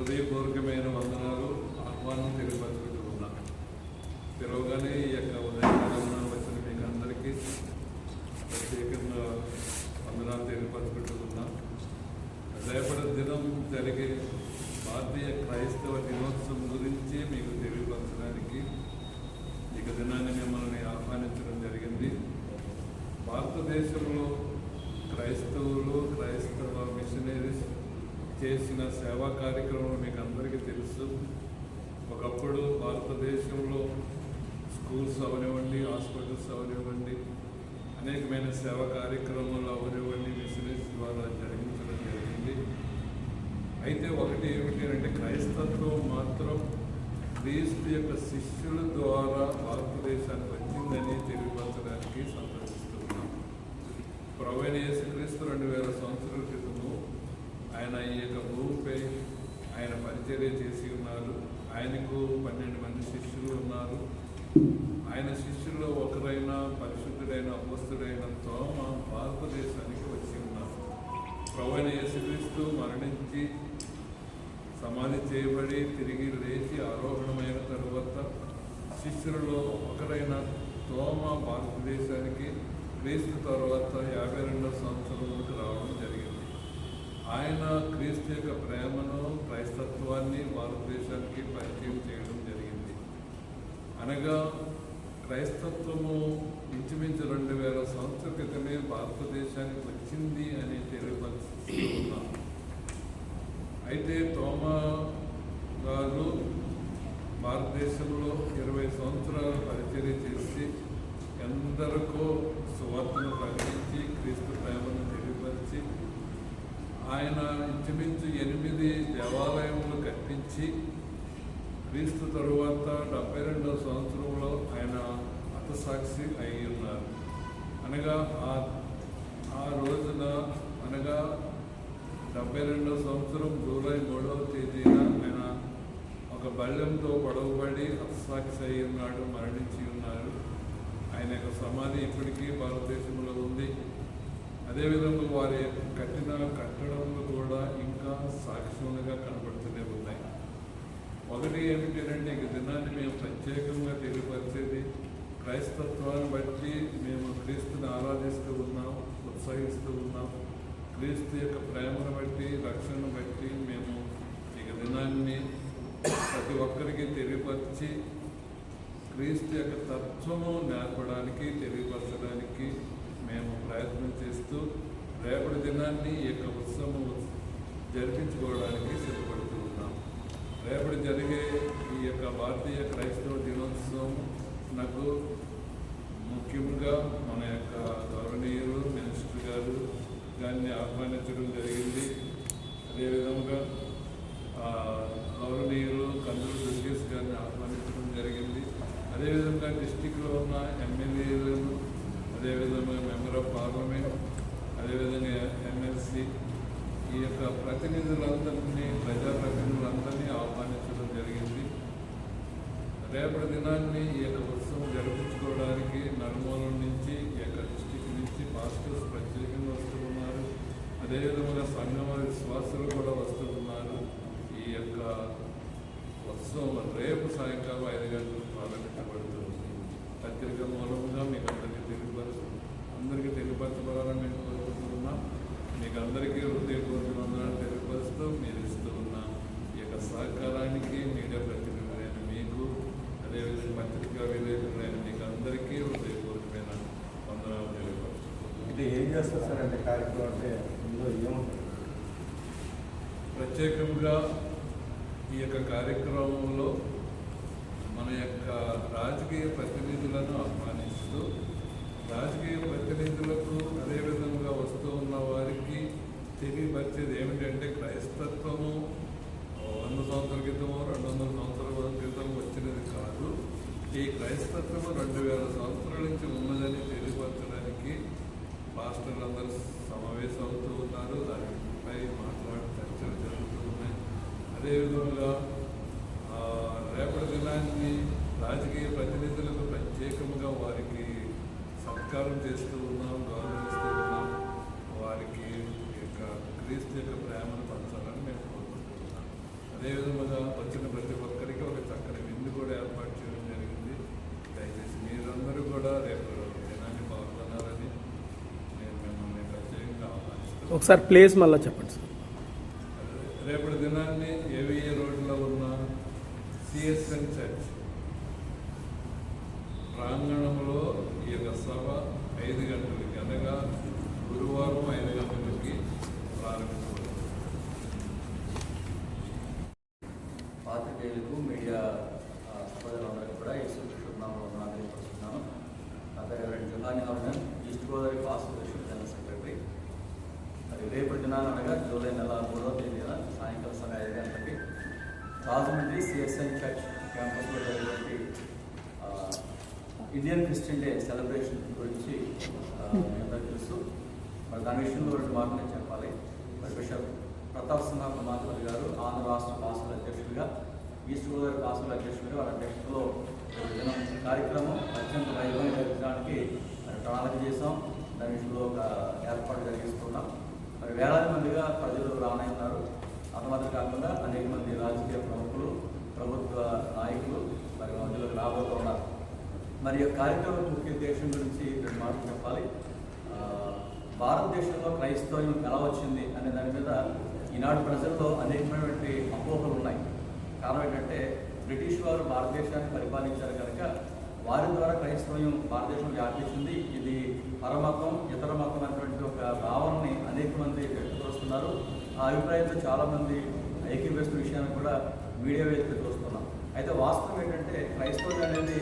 హృదయపూర్వకమైన వందనాలు ఆహ్వానం తెలియపరచుకుంటూ ఉన్నా తెరవగానే ఈ యొక్క ఉదయకాలంలో వచ్చిన మీకు అందరికీ ప్రత్యేకంగా వందనాలు తెలియపరచుకుంటూ ఉన్నా రేపటి దినం జరిగే భారతీయ క్రైస్తవ దినోత్సవం గురించి మీకు తెలియపరచడానికి ఇక దినాన్ని మిమ్మల్ని ఆహ్వానించడం జరిగింది భారతదేశంలో క్రైస్తవులు క్రైస్తవ మిషనరీస్ చేసిన సేవా కార్యక్రమం మీకు అందరికీ తెలుసు. ఒకప్పుడు భారతదేశంలో స్కూల్స్ అవనివ్వండి హాస్పిటల్స్ అవనివ్వండి అనేకమైన సేవా కార్యక్రమాలు అవనివ్వండి మిషనరీస్ ద్వారా జరిగించడం జరిగింది. అయితే ఒకటి ఏమిటి అంటే క్రైస్తత్వం మాత్రం క్రీస్తు యొక్క శిష్యుల ద్వారా భారతదేశానికి వచ్చిందని తెలియపరచడానికి సంతోషిస్తున్నాం ప్రవీణ యేసుక్రీస్తు రెండు వేల సంవత్సరాల క్రితం ఆయన ఈ యొక్క భూమిపై ఆయన పరిచర్య చేసి ఉన్నారు. ఆయనకు పన్నెండు మంది శిష్యులు ఉన్నారు. ఆయన శిష్యుల్లో ఒకరైన పరిశుద్ధుడైన అపస్తుడైన తోమ భారతదేశానికి వచ్చి ఉన్నారు. ప్రవణ యేసుక్రీస్తు మరణించి సమాధి చేయబడి తిరిగి లేచి ఆరోహణమైన తరువాత శిష్యులలో ఒకరైన తోమ భారతదేశానికి క్రీస్తు తర్వాత యాభై రెండవ సంవత్సరంలోకి రావడం జరిగింది ఆయన క్రీస్తు యొక్క ప్రేమను క్రైస్తత్వాన్ని భారతదేశానికి పరిచయం చేయడం జరిగింది. అనగా క్రైస్తత్వము ఇంచుమించు రెండు వేల సంవత్సరాల క్రితమే భారతదేశానికి వచ్చింది అని తెలియపరుస్తున్నాం అయితే తోమా గారు భారతదేశంలో ఇరవై సంవత్సరాలు పరిచయం చేసి ఎందరికో సువార్తను ప్రకటించి క్రీస్తు ప్రేమను తెలియపరిచి ఆయన ఇంచుమించు ఎనిమిది దేవాలయములు కట్టించి క్రీస్తు తరువాత డెబ్బై రెండవ సంవత్సరంలో ఆయన హతసాక్షి అయి ఉన్నారు. అనగా ఆ ఆ రోజున అనగా డెబ్బై రెండవ సంవత్సరం జూలై మూడవ తేదీన ఆయన ఒక బల్యంతో పొడవబడి హతసాక్షి అయి ఉన్నాడు మరణించి ఉన్నారు. ఆయన యొక్క సమాధి ఇప్పటికీ భారతదేశంలో ఉంది. అదేవిధంగా వారి కట్టిన కట్టడంలో కూడా ఇంకా సాక్ష్యములుగా కనబడుతూనే ఉన్నాయి. ఒకటి ఏమిటంటే ఇక దినాన్ని మేము ప్రత్యేకంగా తెలియపరిచేది క్రైస్తత్వాన్ని బట్టి మేము క్రీస్తుని ఆరాధిస్తూ ఉన్నాం ఉత్సహిస్తూ ఉన్నాం. క్రీస్తు యొక్క ప్రేమను బట్టి రక్షణను బట్టి మేము ఇక దినాన్ని ప్రతి ఒక్కరికి తెలియపరిచి క్రీస్తు యొక్క తత్వము నేర్పడానికి తెలియపరచడానికి మేము ప్రయత్నం చేస్తూ రేపటి దినాన్ని ఈ యొక్క ఉత్సవం జరిపించుకోవడానికి సిద్ధపడుతూ ఉన్నాం. రేపటి జరిగే ఈ యొక్క భారతీయ క్రైస్తవ దినోత్సవం నాకు ముఖ్యంగా మన యొక్క గౌరవనీయులు మినిస్టర్ గారు దాన్ని ఆహ్వానించడం జరిగింది. అదేవిధంగా గౌరవనీయులు కందులు దుర్గేష్ గారిని ఆహ్వానించడం జరిగింది. అదేవిధంగా డిస్టిక్లో ఉన్న ఎమ్మెల్యేలను అదేవిధంగా మెంబర్ ఆఫ్ పార్లమెంట్ అదేవిధంగా ఎమ్మెల్సీ ఈ యొక్క ప్రతినిధులందరినీ ప్రజాప్రతినిధులందరినీ ఆహ్వానించడం జరిగింది. రేపటి దినాన్ని ఈ యొక్క ఉత్సవం జరిపించుకోవడానికి నలుమూలల నుంచి ఈ యొక్క డిస్టిక్ నుంచి పాస్టర్స్ ప్రత్యేకంగా వస్తున్నారు అదేవిధంగా సంఘం విశ్వాసులు కూడా వస్తున్నారు ఈ యొక్క ఉత్సవం రేపు సాయంకాలం ఐదు గంటలకు ప్రారంభించబడుతుంది. పత్రిక మూలంగా మీకు అందరికీ తెలియపరచు అందరికీ తెలియపరచబడాలని మేము కోరుకుంటున్నాం. మీకు అందరికీ హృదయం వందనాలు తెలియపరుస్తూ మీరు ఇస్తూ ఉన్న ఈ యొక్క సహకారానికి మీడియా ప్రతినిధులైన మీకు అదేవిధంగా పత్రికా విలేకరులైన మీకు అందరికీ హృదయపూర్వకమైన వందనాలు తెలియపరుస్తున్నాం అంటే ఏం చేస్తారు సార్ అంటే కార్యక్రమం అంటే ఇందులో ఏముంటుంది? ప్రత్యేకంగా ఈ యొక్క కార్యక్రమంలో మన యొక్క రాజకీయ ప్రతినిధులను ఆహ్వానిస్తూ రాజకీయ ప్రతినిధులకు అదేవిధంగా వస్తూ ఉన్న వారికి తెలియపరిచేది ఏమిటంటే క్రైస్తత్వము వంద సంవత్సరాల క్రితమో రెండు వందల సంవత్సరాల క్రితం వచ్చినది కాదు. ఈ క్రైస్తత్వము రెండు వేల సంవత్సరాల నుంచి ఉన్నదని తెలియపరచడానికి పాస్టర్లందరూ సమావేశం అవుతూ ఉన్నారు. దానిపై మాట్లాడి చర్చలు జరుగుతూ ఉన్నాయి. అదేవిధంగా రేపటి దినాన్ని రాజకీయ ప్రతినిధులకు ప్రత్యేకంగా వారికి సత్కారం చేస్తూ ఉన్నాం గౌరవిస్తూ ఉన్నాం. వారికి యొక్క క్రీస్తు యొక్క ప్రేమను పంచాలని అదేవిధంగా వచ్చిన ప్రతి ఒక్కరికి ఒక చక్కని విందు కూడా ఏర్పాటు చేయడం జరిగింది. దయచేసి మీరందరూ కూడా రేపు దినాన్ని పాల్గొనాలని నేను మిమ్మల్ని ప్రత్యేకంగా ఆహ్వానిస్తున్నాను. ఒకసారి ప్లేస్ మళ్ళీ చెప్పండి సార్. రేపటి దినాన్ని ఏవిఏ రోడ్లో ఉన్న సిఎస్ఎన్ చర్చ్ ప్రాంగణంలో ఈ యొక్క సభ ఐదు గంటలకి అనగా గురువారం ఐదు గంటలకి ప్రారంభించబడుతుంది పాత్రికేయులకు మీడియా ఆ, సోదరులందరికీ కూడా యేసు శుభనామం వందనాలు తెలియపరుస్తున్నాను నా పేరు ఎవరంటే Juhani హర్నన్ east Godavari constitution general secretary మరి రేపటి దినాన అనగా జూలై నెల మూడవ తేదీన సాయంకాలం సమయం ఐదు గంటలకి రాజమండ్రి సిఎస్ఎన్ చర్చ్ క్యాంపస్లో జరిగినటువంటి ఇండియన్ క్రిస్టియన్ డే సెలబ్రేషన్ గురించి ఆ, తెలుసు. మరి దాని విషయంలో రెండు మాటలు చెప్పాలి. మరి బిషప్ ప్రతాప్ సింహ ప్రమాధర్ గారు ఆంధ్ర రాష్ట్ర కాసుల అధ్యక్షుడిగా ఈస్ట్ గోదావరి కాసుల అధ్యక్షుడిగా వారి అధ్యక్షతలో దినం కార్యక్రమం అత్యంత వైభవం జరిపించడానికి మరి ప్రణాళిక చేసాం దాని విషయంలో ఒక ఏర్పాటు జరిగిస్తున్నాం. మరి వేలాది మందిగా ప్రజలు రానైనారు అంత మాత్రం కాకుండా అనేక మంది రాజకీయ ప్రముఖులు ప్రభుత్వ నాయకులు మరి మధ్యలోకి రాబోతూ ఉన్నారు. మరి ఈ కార్యక్రమం ముఖ్య ఉద్దేశం గురించి రెండు మాటలు చెప్పాలి. భారతదేశంలో క్రైస్తవం ఎలా వచ్చింది అనే దాని మీద ఈనాడు ప్రజల్లో అనేకమైనటువంటి అపోహలు ఉన్నాయి. కారణం ఏంటంటే బ్రిటిష్ వారు భారతదేశాన్ని పరిపాలించారు కనుక వారి ద్వారా క్రైస్తవం భారతదేశం వ్యాపించింది. ఇది పరమతం ఇతర మతం అనేటువంటి ఒక భావనని అనేక మంది వ్యక్తపరుస్తున్నారు. ఆ అభిప్రాయంతో చాలామంది ఐక్యవేస్తున్న విషయాన్ని కూడా మీడియా వేదిక చూస్తున్నాం అయితే వాస్తవం ఏంటంటే క్రైస్తవులు అనేది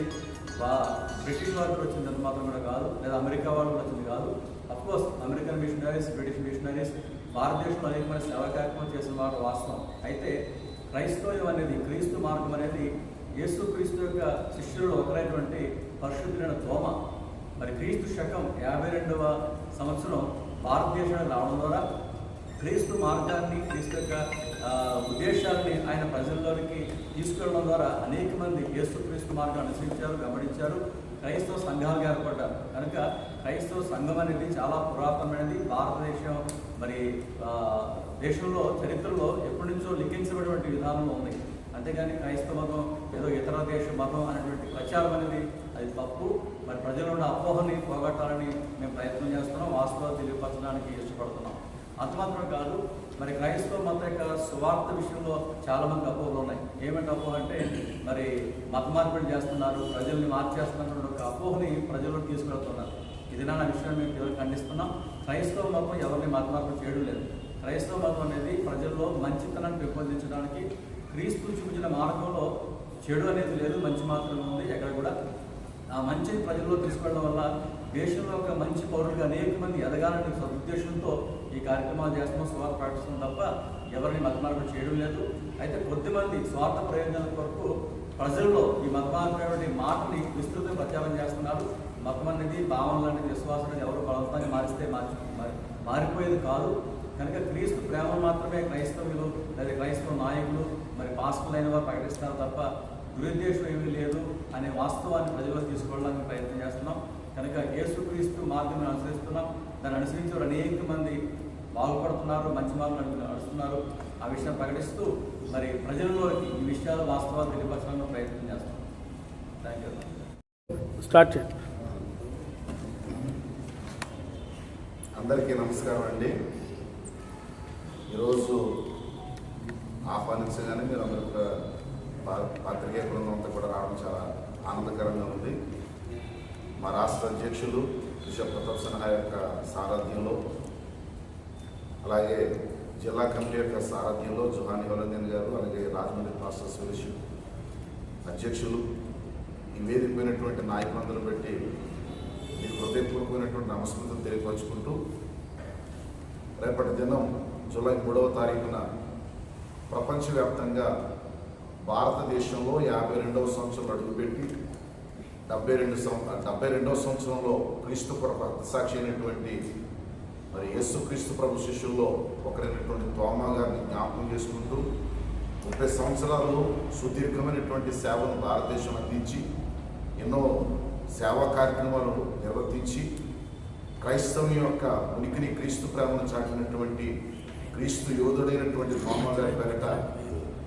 బ్రిటిష్ వాళ్ళు కూడా వచ్చింది అంత మాత్రం కూడా కాదు లేదా అమెరికా వాళ్ళు కూడా వచ్చింది కాదు. Of course American missionaries British missionaries భారతదేశంలో అనేకమైన సేవ కార్యక్రమం చేసిన మాట వాస్తవం. అయితే క్రైస్తవ్యం అనేది క్రీస్తు మార్గం అనేది యేసు క్రీస్తు యొక్క శిష్యులలో ఒకరైనటువంటి పరిశుద్ధులైన తోమ. మరి క్రీస్తు శకం యాభై రెండవ సంవత్సరం భారతదేశానికి రావడం ద్వారా క్రీస్తు మార్గాన్ని క్రీస్తు యొక్క ఉద్దేశాన్ని ఆయన ప్రజల్లోనికి తీసుకెళ్ళడం ద్వారా అనేక మంది యేసు క్రీస్తు మార్గం అనుసరించారు గమనించారు క్రైస్తవ సంఘాలు ఏర్పడ్డారు. కనుక క్రైస్తవ సంఘం అనేది చాలా పురాతనమైనది. భారతదేశం మరి దేశంలో చరిత్రలో ఎప్పటి నుంచో లిఖించబడినటువంటి విధానంలో ఉంది. అంతేగాని క్రైస్తవ మతం ఏదో ఇతర దేశ మతం అనేటువంటి ప్రచారం అనేది అది తప్పు. మరి ప్రజల్లో ఉన్న అపోహని పోగొట్టాలని మేము ప్రయత్నం చేస్తున్నాం. వాస్తవాలు తెలియపరచడానికి ఇష్టపడుతున్నాం. అంతమాత్రం కాదు. మరి క్రైస్తవ మత యొక్క స్వార్థ విషయంలో చాలా మంది అపోహలు ఉన్నాయి. ఏమంటే అపోహ అంటే మరి మత మార్పిడి చేస్తున్నారు ప్రజల్ని మార్చేస్తున్నారు ఒక అపోహని ప్రజల్లో తీసుకెళ్తున్నారు ఇది నా విషయం మేము తీవ్రంగా ఖండిస్తున్నాం. క్రైస్తవ మతం ఎవరిని మత మార్పిడి చేయడం లేదు. క్రైస్తవ మతం అనేది ప్రజల్లో మంచితనాన్ని పెంపొందించడానికి క్రీస్తు చూపించిన మార్గంలో చెడు అనేది లేదు మంచి మాత్రమే ఉంది ఎక్కడ కూడా. ఆ మంచి ప్రజల్లో తీసుకెళ్ళడం వల్ల దేశంలో ఒక మంచి పౌరులుగా అనేక మంది ఎదగాలనే సదుద్దేశంతో ఈ కార్యక్రమాలు చేస్తున్నాం స్వార్థ ప్రకటిస్తున్నాం తప్ప ఎవరిని మతమార్పులు చేయడం లేదు. అయితే కొద్దిమంది స్వార్థ ప్రయోజనాల కొరకు ప్రజల్లో ఈ మతమార్పైన మాటని విస్తృతంగా ప్రచారం చేస్తున్నారు. మతం అనేది భావనలు అనేది విశ్వాసం అనేది ఎవరు బలవంతంగా మారిస్తే మార్చి మారిపోయేది కాదు. కనుక క్రీస్తు ప్రేమ మాత్రమే క్రైస్తవులు లేదా క్రైస్తవ నాయకులు మరి పాస్టర్లు అయిన వారు ప్రకటిస్తారు తప్ప దురుద్దేశం ఏమీ లేదు అనే వాస్తవాన్ని ప్రజల్లో తీసుకోవడానికి ప్రయత్నం చేస్తున్నాం. కనుక యేసుక్రీస్తు మార్గం అనుసరిస్తున్నాం దాన్ని అనుసరించి అనేక మంది బాగుపడుతున్నారు మంచి మార్గం నడుస్తున్నారు. ఆ విషయం ప్రకటిస్తూ మరి ప్రజల్లోకి ఈ విషయాలు వాస్తవాలు తెలియపరచడానికి ప్రయత్నం చేస్తాం. థ్యాంక్ యూ స్టార్ట్ చేయండి. అందరికీ నమస్కారం అండి. ఈరోజు ఆహ్వానించగానే మీరు అందరూ కూడా పాత్రికేయ బృందం అంతా కూడా రావడం చాలా ఆనందకరంగా ఉంది. మా రాష్ట్ర అధ్యక్షులు బిషప్ ప్రతాప్ సిన్హా యొక్క సారథ్యంలో అలాగే జిల్లా కమిటీ యొక్క సారథ్యంలో జుహాని హోలందన్ గారు అలాగే రాజమండ్రి పాస్టర్ సురేష్ అధ్యక్షులు ఈ వేదికమైనటువంటి నాయకులందరూ బట్టి ఈ హృదయపూర్వకమైనటువంటి నమస్కృతం తెలియపరుచుకుంటూ రేపటి దినం జూలై మూడవ తారీఖున ప్రపంచవ్యాప్తంగా భారతదేశంలో యాభై రెండవ సంవత్సరం అడుగుపెట్టి డెబ్బై రెండు సంవత్సరం డెబ్బై రెండవ సంవత్సరంలో క్రీస్తు సాక్షి అయినటువంటి మరి యేసు క్రీస్తు ప్రభు శిష్యుల్లో ఒకరైనటువంటి తోమా గారిని జ్ఞాపకం చేసుకుంటూ ముప్పై సంవత్సరాలు సుదీర్ఘమైనటువంటి సేవను భారతదేశం అందించి ఎన్నో సేవా కార్యక్రమాలు నిర్వర్తించి క్రైస్తవం యొక్క ఉనికిని క్రీస్తు ప్రేమను చాటినటువంటి క్రీస్తు యోధుడైనటువంటి తోమా గారి పేరిట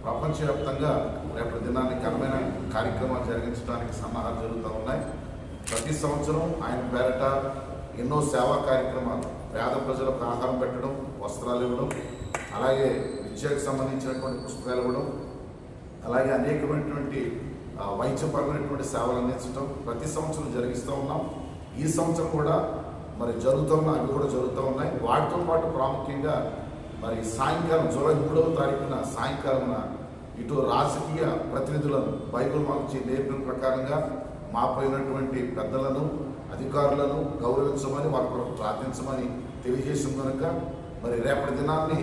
ప్రపంచవ్యాప్తంగా రేపటి దినాన్ని ఘనమైన కార్యక్రమాలు జరిగించడానికి సన్నాహాలు జరుగుతూ ఉన్నాయి. ప్రతి సంవత్సరం ఆయన పేరట ఎన్నో సేవా కార్యక్రమాలు పేద ప్రజలకు ఆహారం పెట్టడం వస్త్రాలు ఇవ్వడం అలాగే విద్యకు సంబంధించినటువంటి పుస్తకాలు ఇవ్వడం అలాగే అనేకమైనటువంటి వైద్యపరమైనటువంటి సేవలు అందించడం ప్రతి సంవత్సరం జరిగిస్తూ ఉన్నాం. ఈ సంవత్సరం కూడా మరి జరుగుతున్న అవి కూడా జరుగుతూ ఉన్నాయి. వాటితో పాటు ప్రాముఖ్యంగా మరి సాయంకాలం జూలై మూడవ తారీఖున సాయంకాలమున ఇటు రాజకీయ ప్రతినిధులను బైబిల్ మార్చి నేర్పిన ప్రకారంగా మాపై ఉన్నటువంటి పెద్దలను అధికారులను గౌరవించమని వారి కొరకు ప్రార్థించమని తెలియజేసిన కనుక మరి రేపటి దినాన్ని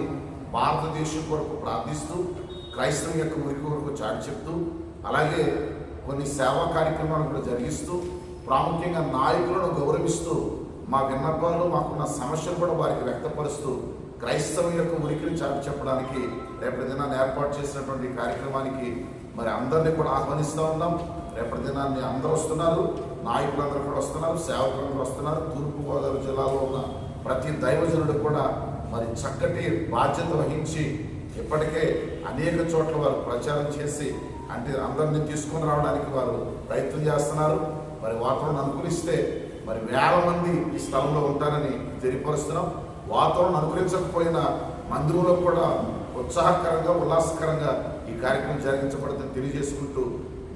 భారతదేశం కొరకు ప్రార్థిస్తూ క్రైస్తవం యొక్క ఉనికి కొరకు చాటి చెప్తూ అలాగే కొన్ని సేవా కార్యక్రమాలు కూడా జరిగిస్తూ ప్రాముఖ్యంగా నాయకులను గౌరవిస్తూ మా విన్నపాలు మాకున్న సమస్యలు కూడా వారికి వ్యక్తపరుస్తూ క్రైస్తవం యొక్క ఉనికిని చాటి చెప్పడానికి రేపటి దినాన్ని ఏర్పాటు చేసినటువంటి కార్యక్రమానికి మరి అందరినీ కూడా ఆహ్వానిస్తూ ఉన్నాం. రేపటి దినాన్ని అందరూ వస్తున్నారు నాయకులందరూ కూడా వస్తున్నారు సేవకులందరూ వస్తున్నారు. తూర్పుగోదావరి జిల్లాలో ఉన్న ప్రతి దైవజనుడు కూడా మరి చక్కటి బాధ్యత వహించి ఇప్పటికే అనేక చోట్ల వారు ప్రచారం చేసి అంటే అందరినీ తీసుకొని రావడానికి వారు ప్రయత్నం చేస్తున్నారు. మరి వాతావరణం అనుకూలిస్తే మరి వేల మంది ఈ స్థలంలో ఉంటారని తెలియపరుస్తున్నాం. వాతావరణం అనుకూలించకపోయినా మందిరంలో కూడా ఉత్సాహకరంగా ఉల్లాసకరంగా ఈ కార్యక్రమం జరిగించబడుతుందని తెలియజేసుకుంటూ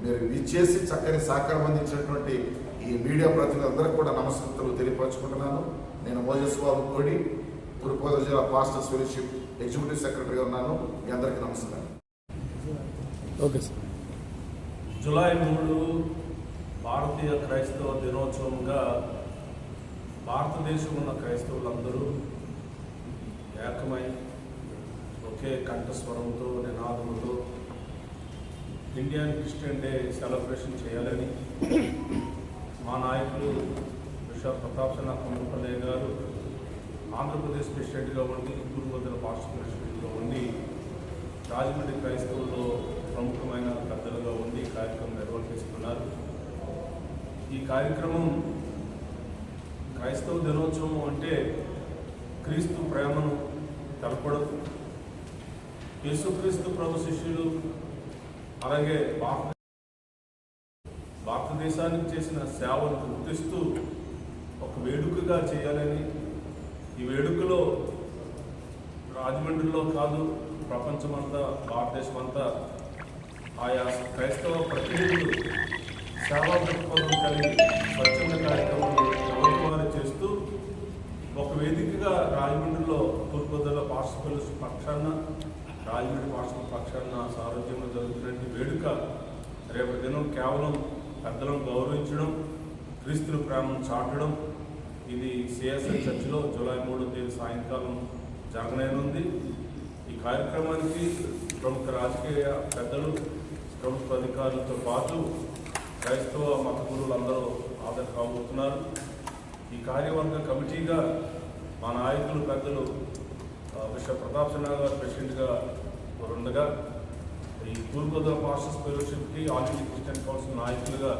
మీరు ఇచ్చేసి చక్కని సహకారం అందించినటువంటి ఈ మీడియా ప్రతినిధులందరికీ కూడా నమస్కృతులు తెలియపరచుకుంటున్నాను. నేను మోజస్ బాబు కోడి తూర్పుగోదావరి జిల్లా పాస్టర్ ఫెలోషిప్ ఎగ్జిక్యూటివ్ సెక్రటరీగా ఉన్నాను. మీ అందరికీ నమస్కారం. Okay sir. జూలై మూడు భారతీయ క్రైస్తవ దినోత్సవంగా భారతదేశంలో ఉన్న క్రైస్తవులందరూ ఏకమై ఒకే కంఠస్వరంతో నినాదముతో ఇండియన్ క్రిస్టియన్ డే సెలబ్రేషన్ చేయాలని మా నాయకులు బిషప్ ప్రతాప్ సిన్హా కొమ్మపల్లయ్య గారు ఆంధ్రప్రదేశ్ ప్రెసిడెంట్గా ఉండి తూర్పుగోదావరి పాస్టర్ ప్రెసిడెంట్గా ఉండి రాజమండ్రి క్రైస్తవుల్లో ప్రముఖమైన పెద్దలుగా ఉండి కార్యక్రమం నిర్వహిస్తున్నారు ఈ కార్యక్రమం క్రైస్తవ దినోత్సవం అంటే క్రీస్తు ప్రేమను కనపడదు యేసుక్రీస్తు ప్రభు శిష్యులు అలాగే భారత భారతదేశానికి చేసిన సేవను గుర్తిస్తూ ఒక వేడుకగా చేయాలని ఈ వేడుకలో రాజమండ్రిలో కాదు ప్రపంచమంతా భారతదేశం అంతా ఆయా క్రైస్తవ ప్రతినిధులు సేవా దృక్పథం కలిగి స్వచ్ఛంద కార్యక్రమాలు వేదికగా రాజమండ్రిలో తూర్పుదల పాఠశాల పక్షాన రాజమండ్రి పాఠశాల పక్షాన సారథ్యంలో జరుగుతున్న వేడుక రేపటి దినం కేవలం పెద్దలను గౌరవించడం క్రీస్తుల ప్రేమను చాటడం ఇది సిఎస్ఎల్ చర్చిలో జూలై మూడో తేదీ సాయంకాలం జరగనేనుంది. ఈ కార్యక్రమానికి ప్రముఖ రాజకీయ పెద్దలు ప్రభుత్వ అధికారులతో పాటు క్రైస్తవ మత గురువులందరూ హాజరు కాబోతున్నారు. ఈ కార్యవర్గ కమిటీగా మా నాయకులు పెద్దలు ఆ, బిషప్ ప్రతాప్ సిన్హా గారు ప్రెసిడెంట్గా ఉండగా ఈ తూర్పుగోదావరి మాస్టర్స్ ఫెలోషిప్కి ఆల్ ఇండియా క్రిస్టియన్ కౌన్సిల్ నాయకులుగా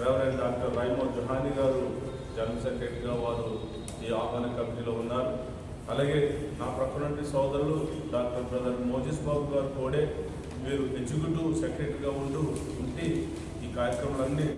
reverend doctor Raimo Juhani garu general సెక్రటరీగా వారు ఈ ఆహ్వాన కమిటీలో ఉన్నారు. అలాగే నా ప్రక్కనంటి సోదరులు డాక్టర్ బ్రదర్ మోజిస్ బాబు గారు కూడా మీరు ఎగ్జిక్యూటివ్ సెక్రటరీగా ఉంటూ ఉంటే ఈ కార్యక్రమాలన్నీ